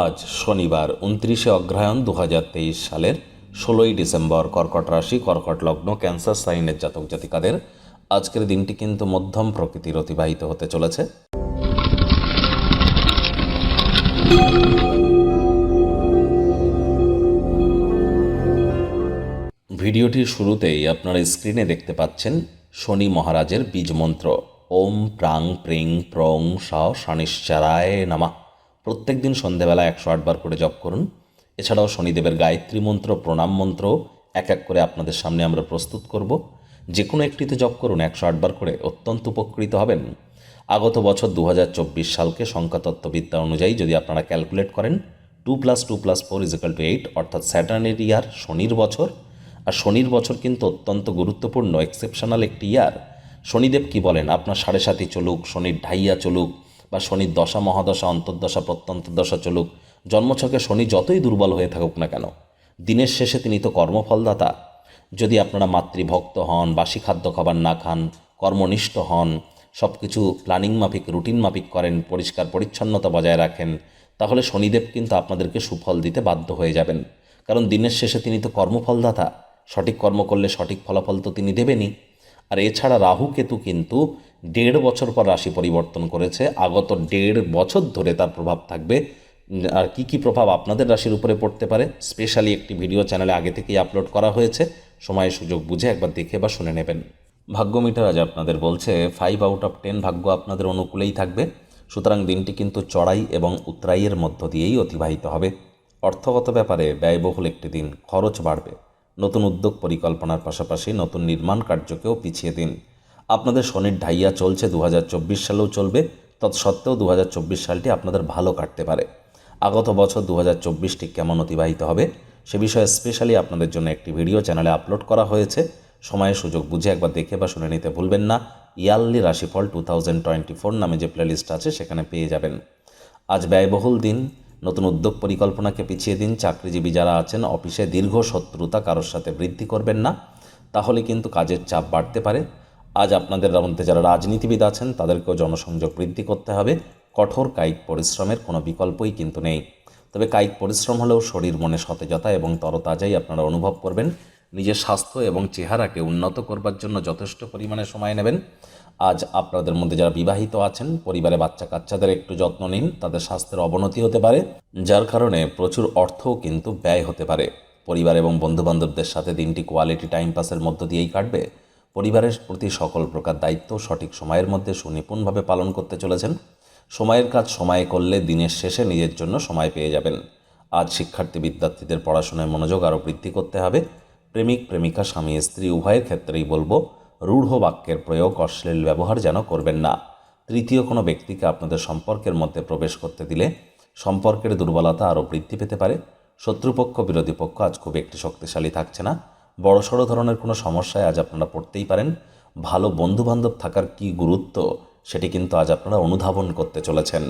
আজ শনিবার উনত্রিশে অগ্রহায়ণ দু হাজার তেইশ সালের ষোলোই ডিসেম্বর কর্কট রাশি, কর্কট লগ্ন, ক্যান্সার সাইনের জাতক জাতিকাদের। আজকের দিনটি কিন্তু মধ্যম প্রকৃতির অতিবাহিত হতে চলেছে। ভিডিওটির শুরুতেই আপনারা স্ক্রিনে দেখতে পাচ্ছেন শনি মহারাজের বীজ মন্ত্র। ওম প্রাং প্রিং প্রং স শনিশ্চারায় নামা। প্রত্যেক দিন সন্ধেবেলা একশো আটবার করে জপ করুন। এছাড়াও শনিদেবের গায়ত্রী মন্ত্র, প্রণাম মন্ত্র এক এক করে আপনাদের সামনে আমরা প্রস্তুত করব। যে কোনো একটিতে জপ করুন, একশো আটবার করে অত্যন্ত উপকৃত হবেন। আগত বছর দু হাজার চব্বিশ সালকে সংখ্যাতত্ত্ববিদ্যা অনুযায়ী যদি আপনারা ক্যালকুলেট করেন, two plus two plus four equal two eight, অর্থাৎ স্যাটার্নের ইয়ার, শনির বছর। আর শনির বছর কিন্তু অত্যন্ত গুরুত্বপূর্ণ এক্সেপশনাল একটি ইয়ার। শনিদেব কি বলেন? আপনার সাড়ে সাথী চলুক, শনির ঢাইয়া চলুক বা শনির দশা, মহাদশা, অন্তর্দশা, প্রত্যন্তদশা চলুক, জন্মছকে শনি যতই দুর্বল হয়ে থাকুক না কেন, দিনের শেষে তিনি তো কর্মফলদাতা। যদি আপনারা মাতৃভক্ত হন, বাসি খাদ্য খাবার না খান, কর্মনিষ্ঠ হন সব কিছু প্ল্যানিং মাফিক, রুটিন মাফিক করেন, পরিষ্কার পরিচ্ছন্নতা বজায় রাখেন, তাহলে শনিদেব কিন্তু আপনাদেরকে সুফল দিতে বাধ্য হয়ে যাবেন। কারণ দিনের শেষে তিনি তো কর্মফলদাতা, সঠিক কর্ম করলে সঠিক ফলাফল তো তিনি দেবেনই। আর এছাড়া রাহু কেতু কিন্তু দেড় বছর পর রাশি পরিবর্তন করেছে। আগত দেড় বছর ধরে তার প্রভাব থাকবে। আর কি কি প্রভাব আপনাদের রাশির উপরে পড়তে পারে, স্পেশালি একটি ভিডিও চ্যানেলে আগে থেকেই আপলোড করা হয়েছে। সময় সুযোগ বুঝে একবার দেখে বা শুনে নেবেন। ভাগ্য মিটার আজ আপনাদের বলছে ফাইভ আউট অফ টেন ভাগ্য আপনাদের অনুকূলেই থাকবে। সুতরাং দিনটি কিন্তু চড়াই এবং উতরাইয়ের মধ্য দিয়েই অতিবাহিত হবে। অর্থগত ব্যাপারে ব্যয়বহুল একটি দিন, খরচ বাড়বে। নতুন উদ্যোগ পরিকল্পনার পাশাপাশি নতুন নির্মাণ কার্যকেও পিছিয়ে দিন। আপনাদের শনির ঢাইয়া চলছে দু সালেও চলবে, তৎসত্ত্বেও দু হাজার চব্বিশ সালটি আপনাদের ভালো কাটতে পারে। আগত বছর দু ঠিক কেমন অতিবাহিত হবে, সে বিষয়ে স্পেশালি আপনাদের জন্য একটি ভিডিও চ্যানেলে আপলোড করা হয়েছে। সময়ের সুযোগ বুঝে একবার দেখে বা শুনে নিতে ভুলবেন না। ইয়ারলি রাশিফল টু থাউজেন্ড টোয়েন্টি ফোর নামে যে প্লেলিস্ট আছে, সেখানে পেয়ে যাবেন। আজ ব্যয়বহুল দিন, নতুন উদ্যোগ পরিকল্পনাকে পিছিয়ে দিন, চাকরিজীবী যারা আছেন, অফিসে দীর্ঘ শত্রুতা কারোর সাথে বৃদ্ধি করবেন না। তাহলে কিন্তু কাজের চাপ বাড়তে পারে। আজ আপনাদের মধ্যে যারা রাজনীতিবিদ আছেন, তাদেরকেও জনসংযোগ বৃদ্ধি করতে হবে। কঠোর কায়িক পরিশ্রমের কোনো বিকল্পই কিন্তু নেই। তবে কায়িক পরিশ্রম হলেও শরীর মনে সতেজতা এবং তরতাজাই আপনারা অনুভব করবেন। নিজের স্বাস্থ্য এবং চেহারাকে উন্নত করবার জন্য যথেষ্ট পরিমাণে সময় নেবেন। আজ আপনাদের মধ্যে যারা বিবাহিত আছেন, পরিবারে বাচ্চা কাচ্চাদের একটু যত্ন নিন, তাদের স্বাস্থ্যের অবনতি হতে পারে, যার কারণে প্রচুর অর্থও কিন্তু ব্যয় হতে পারে। পরিবার এবং বন্ধুবান্ধবদের সাথে দিনটি কোয়ালিটি টাইম পাসের মধ্য দিয়েই কাটবে। পরিবারের প্রতি সকল প্রকার দায়িত্ব সঠিক সময়ের মধ্যে সুনিপুণভাবে পালন করতে চলেছেন। সময়ের কাজ সময়ে করলে দিনের শেষে নিজের জন্য সময় পেয়ে যাবেন। আজ শিক্ষার্থী বিদ্যার্থীদের পড়াশোনায় মনোযোগ আরও বৃদ্ধি করতে হবে। প্রেমিক, প্রেমিকা, স্বামী, স্ত্রী, উভয়ের ক্ষেত্রেই বলব, রূঢ় বাক্যের প্রয়োগ, অশ্লীল ব্যবহার যেন করবেন না। তৃতীয় কোনো ব্যক্তিকে আপনাদের সম্পর্কের মধ্যে প্রবেশ করতে দিলে সম্পর্কের দুর্বলতা আরও বৃদ্ধি পেতে পারে। শত্রুপক্ষ, বিরোধী পক্ষ আজ খুব একটি শক্তিশালী থাকছে না। বড়সড় ধরনের কোনো সমস্যায় আজ আপনারা পড়তেই পারেন। ভালো বন্ধুবান্ধব থাকার কি গুরুত্ব, সেটি কিন্তু আজ আপনারা অনুধাবন করতে চলেছেন।